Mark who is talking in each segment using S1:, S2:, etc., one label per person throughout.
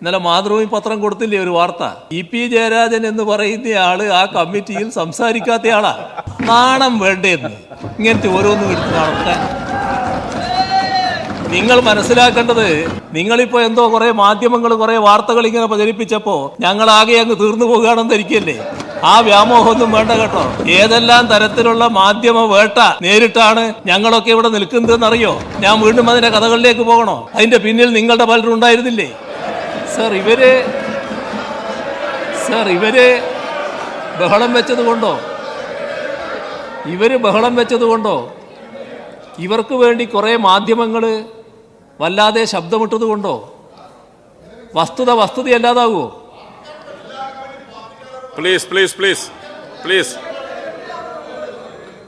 S1: ഇന്നലെ മാതൃഭൂമി പത്രം കൊടുത്തില്ലേ ഒരു വാർത്ത? ഇ പി ജയരാജൻ എന്ന് പറയുന്ന ആൾ ആ കമ്മിറ്റിയിൽ സംസാരിക്കാത്ത സംസാരിക്കാത്തയാളാ. നാണം വേണ്ടെന്ന്. ഇങ്ങനത്തെ ഓരോന്നും എടുത്ത് നടത്താൻ നിങ്ങൾ മനസ്സിലാക്കേണ്ടത് നിങ്ങളിപ്പോ എന്തോ കുറെ മാധ്യമങ്ങൾ കുറെ വാർത്തകൾ ഇങ്ങനെ പ്രചരിപ്പിച്ചപ്പോ ഞങ്ങൾ ആകെ അങ്ങ് തീർന്നു പോകുകയാണെന്ന് ധരിക്കല്ലേ? ആ വ്യാമോഹമൊന്നും വേണ്ട കേട്ടോ. ഏതെല്ലാം തരത്തിലുള്ള മാധ്യമ വേട്ട നേരിട്ടാണ് ഞങ്ങളൊക്കെ ഇവിടെ നിൽക്കുന്നതെന്ന് അറിയോ ഞാൻ വീണ്ടും അതിന്റെ കഥകളിലേക്ക് പോകണോ? അതിന്റെ പിന്നിൽ നിങ്ങളുടെ പലരും ഉണ്ടായിരുന്നില്ലേ? സർ ഇവർ സർ ഇവർ ബഹളം വെച്ചത് കൊണ്ടോ? ഇവർ ബഹളം വെച്ചത് കൊണ്ടോ? ഇവർക്ക് വേണ്ടി കുറേ മാധ്യമങ്ങൾ വല്ലാതെ ശബ്ദമിട്ടത് കൊണ്ടോ? വസ്തുത വസ്തുതയല്ലാതാകുമോ
S2: please please please please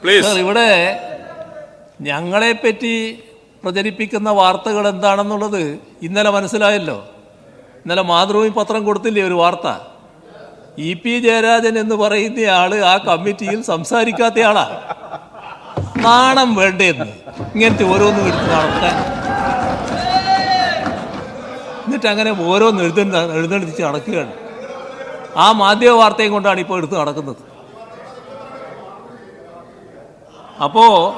S2: please
S1: sir ഇവിടെ ഞങ്ങളെപ്പറ്റി പ്രചരിപ്പിക്കുന്ന വാർത്തകൾ എന്താണെന്നുള്ളത് ഇന്നലെ മനസ്സിലായല്ലോ. ഇന്നലെ മാതൃഭൂമി പത്രം കൊടുത്തില്ലേ ഒരു വാർത്ത? ഇ പി ജയരാജൻ എന്ന് പറയുന്ന ആൾ ആ കമ്മിറ്റിയിൽ സംസാരിക്കാത്തയാളാ. നാണം വേണ്ടേന്ന്. ഇങ്ങനത്തെ ഓരോന്നും എടുത്ത് നടത്താൻ. എന്നിട്ട് അങ്ങനെ ഓരോന്ന് എഴുതി എഴുതെടുത്തിച്ച് നടക്കുകയാണ്. ആ മാധ്യമ വാർത്തയും കൊണ്ടാണ് ഇപ്പോൾ എടുത്ത് നടക്കുന്നത്. അപ്പോ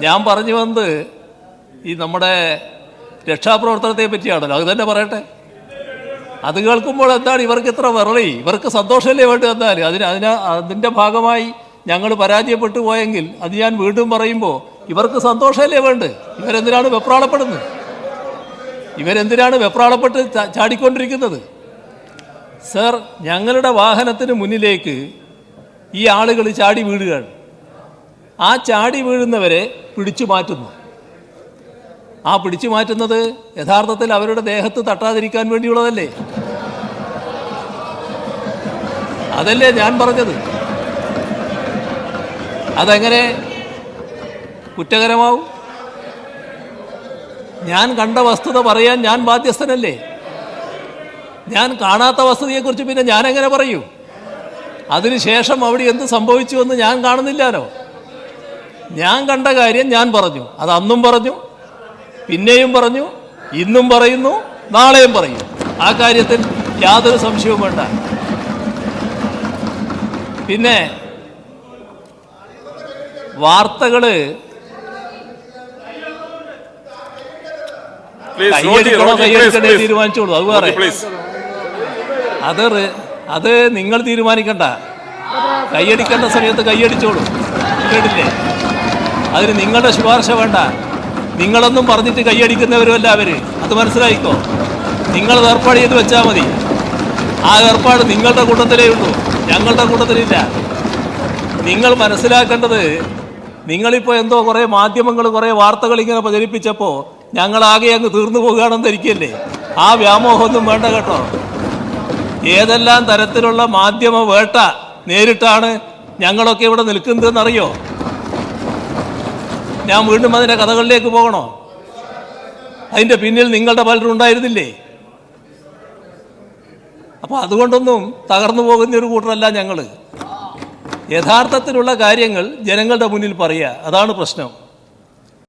S1: ഞാൻ പറഞ്ഞു വന്നത് ഈ നമ്മുടെ രക്ഷാപ്രവർത്തനത്തെ പറ്റിയാണല്ലോ അത് തന്നെ പറയട്ടെ. അത് കേൾക്കുമ്പോൾ എന്താണ്? ഇവർക്ക് ഇത്ര വിറളി. ഇവർക്ക് സന്തോഷമല്ലേ വേണ്ടി വന്നാൽ അതിന് അതിന് അതിന്റെ ഭാഗമായി ഞങ്ങൾ പരാജയപ്പെട്ടു പോയെങ്കിൽ അത് ഞാൻ വീണ്ടും പറയുമ്പോൾ ഇവർക്ക് സന്തോഷമല്ലേ വേണ്ട ഇവരെന്തിനാണ് വെപ്രാളപ്പെടുന്നത്? ഇവരെന്തിനാണ് വെപ്രാളപ്പെട്ട് ചാടിക്കൊണ്ടിരിക്കുന്നത്? സർ ഞങ്ങളുടെ വാഹനത്തിന് മുന്നിലേക്ക് ഈ ആളുകൾ ചാടി വീഴുകയാണ്. ആ ചാടി വീഴുന്നവരെ പിടിച്ചു മാറ്റുന്നു. ആ പിടിച്ചു മാറ്റുന്നത് യഥാർത്ഥത്തിൽ അവരുടെ ദേഹത്ത് തട്ടാതിരിക്കാൻ വേണ്ടിയുള്ളതല്ലേ? അതല്ലേ ഞാൻ പറഞ്ഞത്. അതെങ്ങനെ കുറ്റകരമാവും? ഞാൻ കണ്ട വസ്തുത പറയാൻ ഞാൻ ബാധ്യസ്ഥനല്ലേ? ഞാൻ കാണാത്ത വസ്തുതയെക്കുറിച്ച് പിന്നെ ഞാൻ എങ്ങനെ പറയൂ? അതിനുശേഷം അവിടെ എന്ത് സംഭവിച്ചു എന്ന് ഞാൻ കാണുന്നില്ലാലോ? ഞാൻ കണ്ട കാര്യം ഞാൻ പറഞ്ഞു. അത് അന്നും പറഞ്ഞു. പിന്നെയും പറഞ്ഞു ഇന്നും പറയുന്നു നാളെയും പറയും. ആ കാര്യത്തിൽ യാതൊരു സംശയവും വേണ്ട. പിന്നെ വാർത്തകൾ
S2: പ്ലീസ്
S1: കൈയടിക്കണോ കൈയടിക്കണേ തീരുമാനിച്ചോളൂ അത് വേറെ. അത് അത് നിങ്ങൾ തീരുമാനിക്കണ്ട. കൈയടിക്കേണ്ട സമയത്ത് കൈയടിച്ചോളൂ കേട്ടില്ലേ? അതിന് നിങ്ങളുടെ ശുപാർശ വേണ്ട. നിങ്ങളൊന്നും പറഞ്ഞിട്ട് കൈയടിക്കുന്നവരുമല്ല അവർ. അത് മനസ്സിലായിക്കോ? നിങ്ങൾ ഏർപ്പാട് ചെയ്ത് വെച്ചാൽ മതി. ആ ഏർപ്പാട് നിങ്ങളുടെ കൂട്ടത്തിലേ ഉള്ളൂ. ഞങ്ങളുടെ കൂട്ടത്തിലില്ല. നിങ്ങൾ മനസ്സിലാക്കേണ്ടത് നിങ്ങളിപ്പോൾ എന്തോ കുറേ മാധ്യമങ്ങൾ കുറേ വാർത്തകൾ ഇങ്ങനെ പ്രചരിപ്പിച്ചപ്പോൾ ഞങ്ങളാകെ അങ്ങ് തീർന്നു പോകുകയാണെന്ന് ധരിക്കല്ലേ ആ വ്യാമോഹമൊന്നും വേണ്ട കേട്ടോ. ഏതെല്ലാം തരത്തിലുള്ള മാധ്യമ വേട്ട നേരിട്ടാണ് ഞങ്ങളൊക്കെ ഇവിടെ നിൽക്കുന്നതെന്ന് അറിയോ ഞാൻ വീണ്ടും അതിന്റെ കഥകളിലേക്ക് പോകണോ? അതിന്റെ പിന്നിൽ നിങ്ങളുടെ പലരും ഉണ്ടായിരുന്നില്ലേ? അപ്പോൾ അതുകൊണ്ടൊന്നും തകർന്നു പോകുന്ന ഒരു കൂട്ടരല്ല ഞങ്ങൾ യഥാർത്ഥത്തിലുള്ള കാര്യങ്ങൾ ജനങ്ങളുടെ മുന്നിൽ പറയുക. അതാണ് പ്രശ്നം.